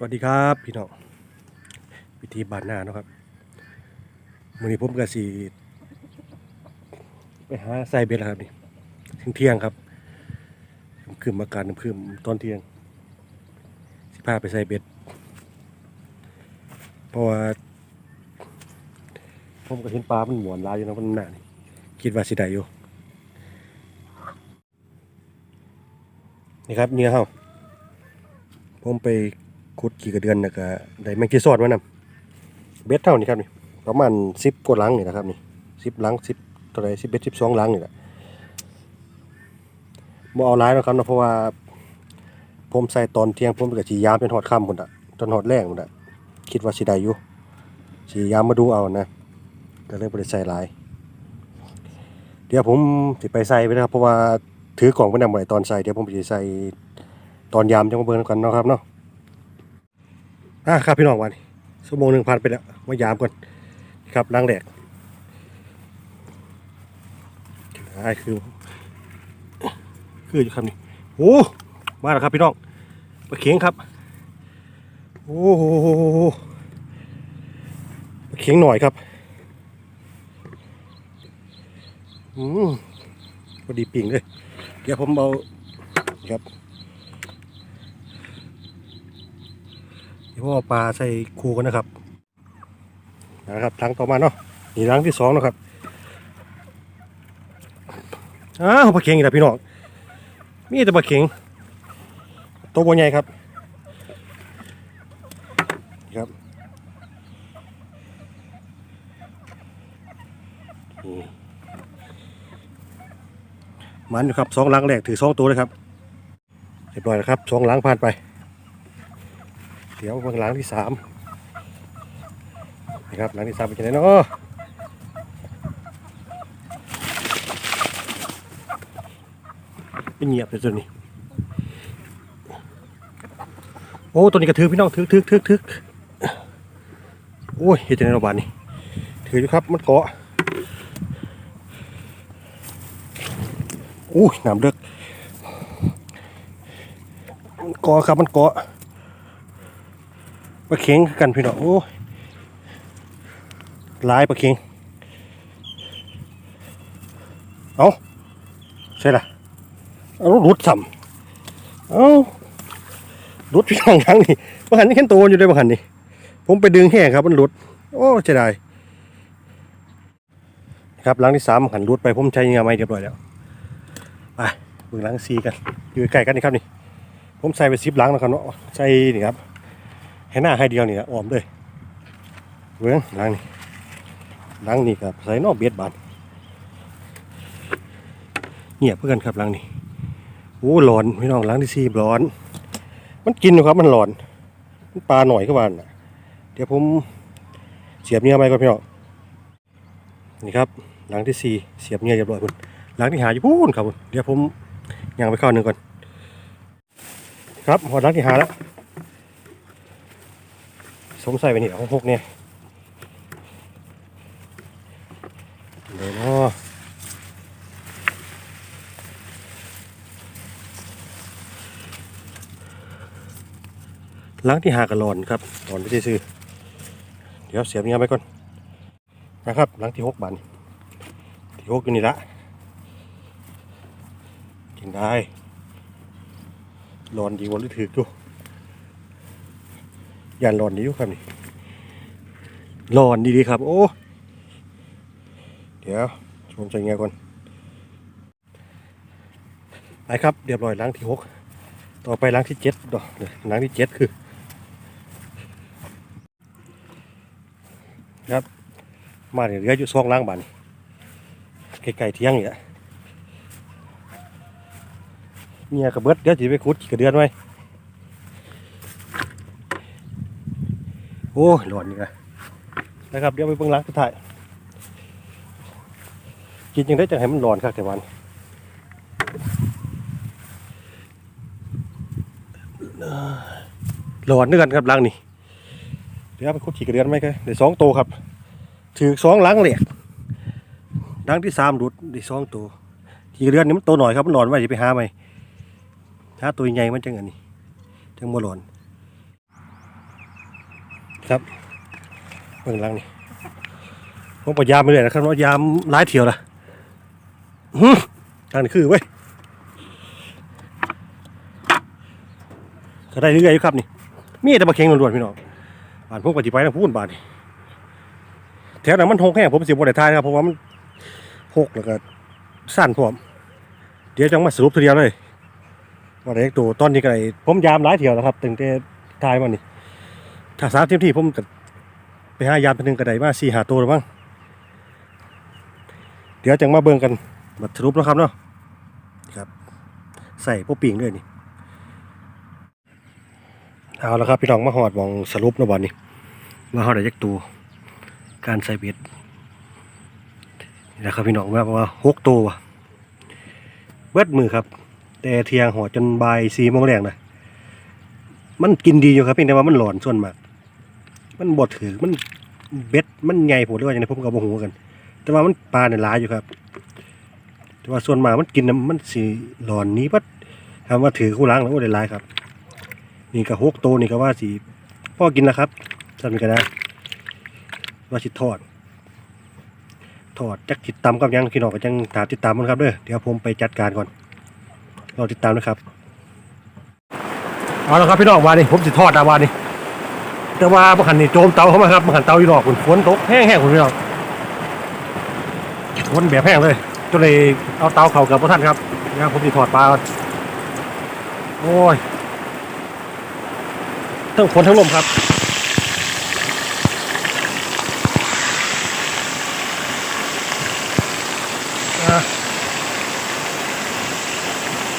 สวัสดีครับพี่น้องพิธีบานหน้านะครับมือนี้ผมก็สิไปหาใส่เบ็ดแล้วครับนี่ถึงเที่ยงครับคืมอาการคืมตอนเที่ยง สิพาไปใส่เบ็ดเพราะว่าผมก็เห็นปลามันหมวนลายอยู่นะมันหน้านี่คิดว่าสิได้อยู่นี่ครับเนี่ยเฮาผมไป ขุดกี่กระเดือนแล้วก็ได้แมงจีซอดมานำเบ็ดเท่านี้ครับนี่ประมาณ10กว่าลังนี่นะครับนี่10หลัง10เท่าไหร่10เบ็ด12หลังนี่แหละบ่เอาหลายแล้วครับเนาะเพราะว่า ผมใส่ตอนเที่ยงผมก็สิยามเป็นฮอดค่ำพุ่นน่ะจนฮอดแรงพุ่นน่ะคิดว่าสิได้อยู่สิยามมาดูเอานะก็เลยบ่ได้ใส่หลาย เดี๋ยวผมสิไปใส่ไปนะครับ เพราะว่าถือกล่องไปนำไว้ตอนใส่เดี๋ยวผมสิใส่ตอนยามจังมาเบิ่งกันนะครับเนาะ อะครับพี่น้องวันชั่วโมงหนึ่งผ่านไปแล้ว มายามก่อนครับล้างแดกไอ่าคือ คืออยู่ครับนี่โอ้มาแล้วครับพี่น้องปลาเข็งครับ โอ้โหปลาเข็งหน่อยครับอืมพอดีปิ่งเลย เดี๋ยวผมเอาครับ ดี๋ยวผมเอาปลาใส่คูกันนะครับ นะครับทั้งต่อมาเนาะนี่รั้งที่สองนะครับอ้าวปลาเข็งอีกแล้วพี่น้องมีแต่ปลาเข็งตัวบนใหญ่ครับนะครับมันอยู่ครับสองหลังแรกถือสองตัวเลยครับเรียบร้อยแล้วครับสองหลังผ่านไป เดี๋ยวเบิ่งหลังที่สามนะครับหลังที่สามเป็นยังไงเนาะเป็นเงียบเลยตัวนี้โอ้ตัวนี้กระถือพี่น้องถือถือถือถือโอ้ยเห็นจังไงเราบานนี่ถืออยู่ครับมันเกาะอุ้ยน้ำเลือกมันเกาะครับมันเกาะ ปลาเข็งกันพี่น้องโอ้หลายปลาเข็งเอาใช่ละเอารุดสัมเอารุดพี่น้องครั้งนี้บางหันนี่แค่ตัวอยู่ได้บางหันนี่ผมไปดึงแห้งครับมันหลุดโอ้เสียดายครับหลังที่สามหันรุดไปผมใช้เงาไม้เรียบร้อยแล้วไปเบิ่งหลังซีกันอยู่ใกล้กันนี่ครับนี่ผมใส่ไปซิปหลังนะครับเนาะใส่นี่ครับ ให้หน้าให้เดียวนี่นะอ้อมเลยเบิ่งหลังนี่หลังนี่ครับใส่นอกเบียดบานเงียบเพื่อนครับหลังนี่โอ้หลอนพี่น้องหลังที่ซีร้อน มันกินอยู่ครับมันหลอนมันปลาหน่อยก็บานน่ะเดี๋ยวผมเสียบเนื้อไปก่อนพี่น้องนี่ครับหลังที่สี่เสียบเนื้อเรียบร้อยพุ่นหลังที่หาอยู่พูนครับผมเดี๋ยวผมย่างไปเข้าหนึ่งก่อน ครับพอหลังที่หาแล้ว สมใส่ไปนี่ของพกเนี่ยเดี๋ยวนาะหลังที่หากระหลอนครับหลอนไปซื้อ เดี๋ยวเสียบเงี้ยไปก่อน นะครับหลังที่หกบานที่หกอยู่นี่ละกินได้ร้อนดีกว่าหรือถือดู ยานร้อนดีอยู่ครับนี่ร้อนดีๆครับ โอ้เดี๋ยวชมใจเงี้ยก่อนไปครับเรียบร้อยล้างที่หกต่อไปล้างที่เจ็ดดอกเดี๋ยล้างที่เจ็ดคือ ครับ มาเนี่ยเหลืออยู่สองล้างบานไกลๆเที่ยงนี่แหละเมียกับเบิดเดี๋ยวจะไปขุดกระเดือนไว้ อ้ยหลอนนี่ละนะครับ เดี๋ยวไปเบิ่งล้างสุดท้ายกินยังได้จังให้มันหลอนครับแต่วันหลอนด้วยกันครับล้างนี่เดี๋ยวไปขุดกี่กระเดือนไหมครับได้สองตัวครับ ถือสองล้างเหล็กล้างที่สามดุดได้สองตัวกี่กระเดือนนี่มันโตหน่อยครับมันหลอนไว้จะไปหาไหมถ้าตัวใหญ่มันจังอันนี้จังบ่หลอน ครับเบื้องหลังนี่ผมพยายามไปเลยนะครับว่ายามหลายเที่ยวละหืมทางนี้คือเว้ยก็ได้เรื่อยๆอยู่ครับนี่ มีแต่มาเค็งล้วนๆพี่น้องบานพวกปฏิไปนะพูดบานนี่แถวนั้นมันหกแห้งผมเสียบนไดทายนะครับเพราะว่ามันหกแล้วก็สั้นพร้อม เดี๋ยวจังมาสรุปทีเดียวเลยว่าได้ตัวตอนนี้ก็ได้ผมยามหลายเที่ยวแล้วครับตั้งแต่ทายมานี่ ถ้าสามเต็มที่ผมก็ไปหายามไปหนึ่งกระไดมาสี่หาตัวหรือมั้งเดี๋ยวจังมาเบิ่งกันมาสรุปแล้วครับเนาะครับใส่พวกปิ่งด้วยนี่เอาและครับพี่น้องมาหอดมองสรุปนะบอลนี่ว่าเขาได้ยักตัวการใส่เบ็ดนี่นะครับพี่น้องว่าว่าหกตัวเบิดมือครับ แต่เทียงหอดจนบ่ายสี่โมงแรงนะมันกินดีอยู่ครับเพียงแต่ว่ามันหลอนส่วนมาก มันบดถือมันเบ็ดมันใหญ่ผมเรียกว่าอย่างไรผมก็บ่ฮู้กัน แต่ว่ามันปลาเนี่ยหลายอยู่ครับ แต่ว่าส่วนมากมันกินน่ะมันสิหลอนนี้ปัดถามว่าถือคู่ล้างแล้วก็ได้หลายครับ นี่ก็หกโตนี่ก็ว่าสิพ่อกินแล้วครับทำนี่ก็ได้ว่าสิทอดทอดจักติดตามกับยังพี่น้องก็จังตามติดตามมันครับเด้อเดี๋ยวผมไปจัดการก่อนรอติดตามนะครับเอาละครับพี่น้องวานี่ผมสิทอดนะวานี่ แต่ว่าบางขันนี่โจมเตาเข้ามาครับบางขันเตาอยู่นอกฝนฝนตกแห้งๆคุณพี่น้องฝนแบบแห้งเลยก็เลยเอาเตาเข่ากับพระท่านครับงานผมสิทอดปลาโอ้ยทั้งฝนทั้งลมครับ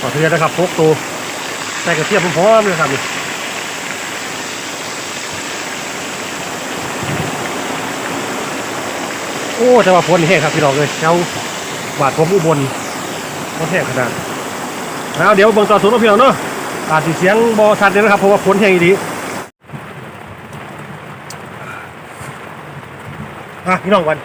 ขอเทียนนะครับพกตัวใส่กระเทียมพร้อมเลยครับนี่ โอ้แต่ว่าพ้นแห้งครับพี่น้องเลยเจ้าบาดผมอุบลพ้นแห้งขนาดแล้วเดี๋ยวเบิ่งต่อสูตรเนะพี่น้องเนาะอาจสิเสียงบอชัดเลยนะครับเพราะว่าพ้นแห้งดีอะพี่น้องกัน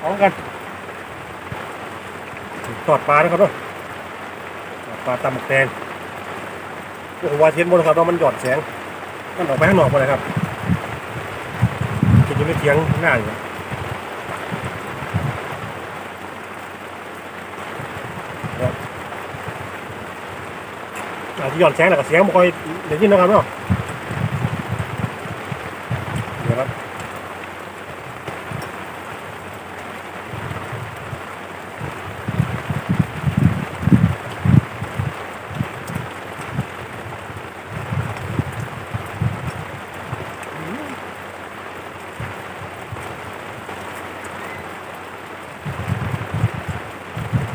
เอากันทอดปลานะครับเนาะปลาตำหมกแดงโอ้โหวาเทียนบนครับว่าะมันหยอดแสง มันออกไปข้างนอกหมดเลยครับจะอยู่ในเทียงหน้าอยู่ครับ อาจจะหยอดแสงแล้วก็เสียงบ่ค่อยเดี๋ยวยินนะครับเนาะเดี๋ยวครับ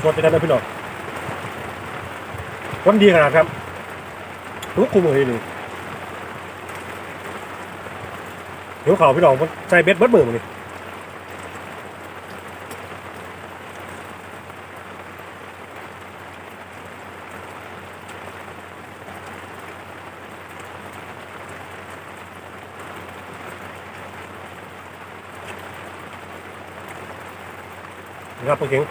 ชวนไปได้ไหมพี่น้องคนดีขนาดครับ ทุกคุมเลยนี่เดี๋ยวเขาพี่น้องมันใส่เบ็ดเบิดมือมันนี่นะครับพวกเก่ง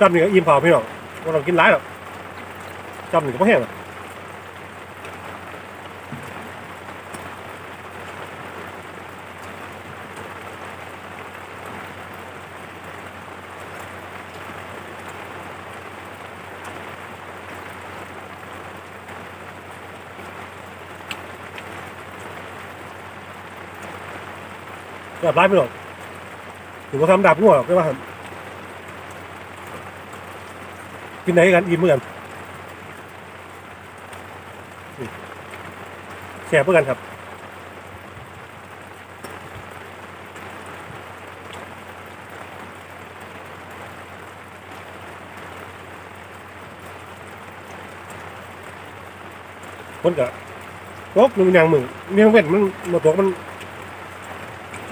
จับนี่ก็อิ่มเผาพี่น้องว่าเรากินหลายหรอกจับนี่งก็ไม่แห้ง กแบบร้ายพี่น้องถือว่าทำดาบงัวหรอกไม่ว่ากินไหนกันอิ่มเหมือนกันแชร์เพื่อกันครับคนกะโต๊ะหนึ่งอย่างมึงเมียเว้นมันมาโต๊ะมัน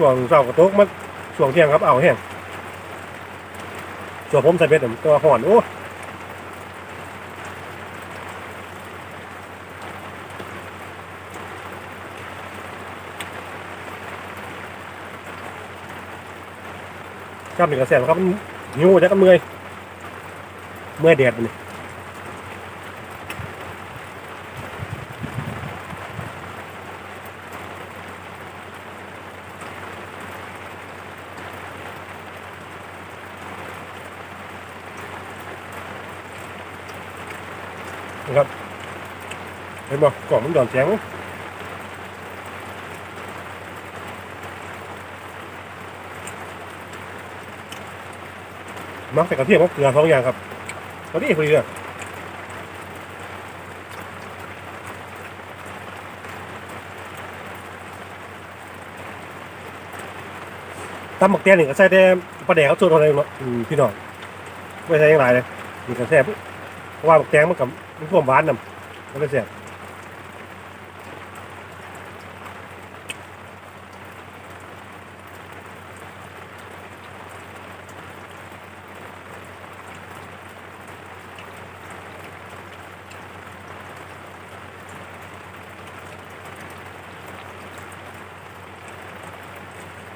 ช่วงเสาร์กับโต๊ะมันช่วงเที่ยงครับเอาแห้งส่วนผมใส่เบ็ดตัวห่อนโอ้ครับนี่กระแสครับมันหิวจะกันเมื่อยเมื่อยแดดมันนี่ นะครับเห็น บ่กล่องมันหย่อนแสงมั้ยมักใส่กระเทียมกับเกลือสองอย่างครับพอดีพอดีเลยตำหมักแตงนี่ก็ใส่ได้ปลาแดกเขาสูตรอะไรเนาะอืมพี่น้องไม่ใส่อยังไรเลยนี่ก็แซ่บเพราะว่าหมักแตงมันกับมันท่วมหวานนำมันก็แซ่บ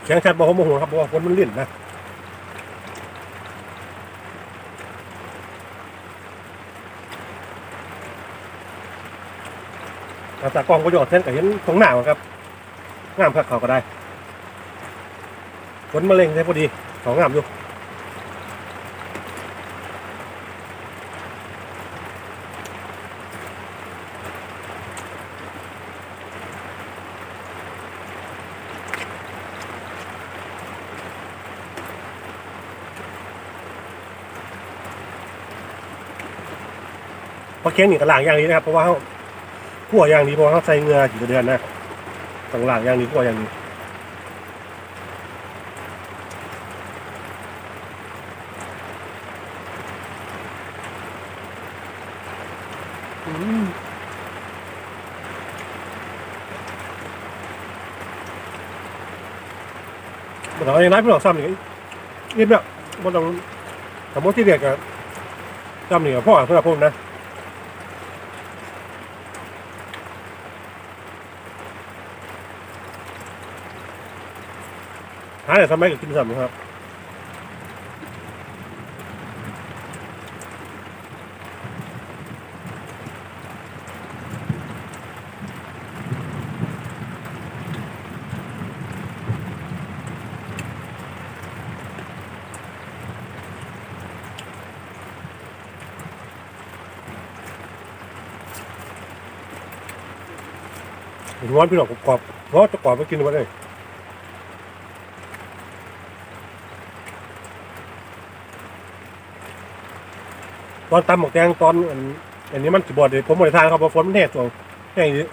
เสียงชัดบ่ผมโมโหครับบอกว่าคนมันลื่นนะอาตากล้องประโยชน์เส้นก็เห็นตรงหน้าครับงามพักเขาก็ได้คนมะเร็งใช่พอดีสองงามอยู่ ราะเค้งนี่ก็ล้างอย่างนี้นะครับเพราะว่าเขาขั่วอย่างนี้เพราะว่าเขาใส่เงือกี่เดือนนะต้องล้างอย่างนี้ขั่วอย่างนี้มันเอาอย่างไรพี่น้องซ้ำนี่เรียบแบบมันต้องสมมติที่เรียกกับซ้ำนี่กับพ่อสำหรับผม นะหาแต่สมัยกับกินซ้ำนะครับร้อนพี่น้องกรอบๆเพราะจะกรอบไปกินมาได้ ตอนตำหมกแดงตอนอันอันนี้มันสิบอดเลยผมบริทานครับเพราะฝนมันแห้งตัวแห้งย่างนี้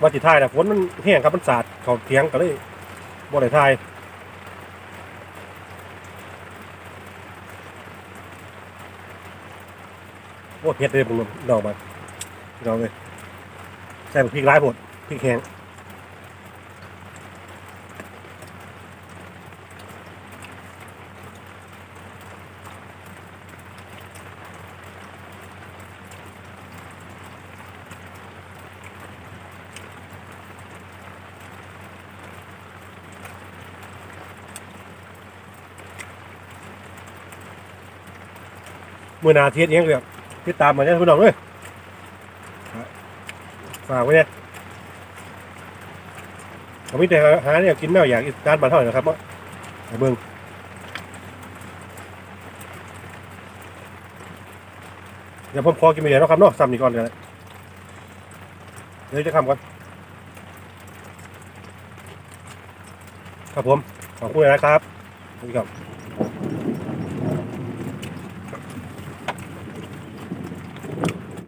ว่าจิทายนะฝนมันแห้งครับมันสาดเขาเทียงก็เลยบริทายโอ้เผ็ดเลยผมดอกมาดอกเลยใส่พริกร้ายผดพริกแห้ง มือนาเทียดเองเลยที่ตามมาเนี่ยพี่น้องเลยฝากไว้เนี่ยผมมีแต่หาเนี่ยกินแมวอยากกินการบันเท่าไหร่นะครับว่าให้เบิ้งเดี๋ยวผมขอกินไปเดี๋ยวนะครับเนาะซ้ำนี่ก่อนกันเดี๋ยวจะทำก่อนครับผม ขอบคุณนะครับสวัสดีครับ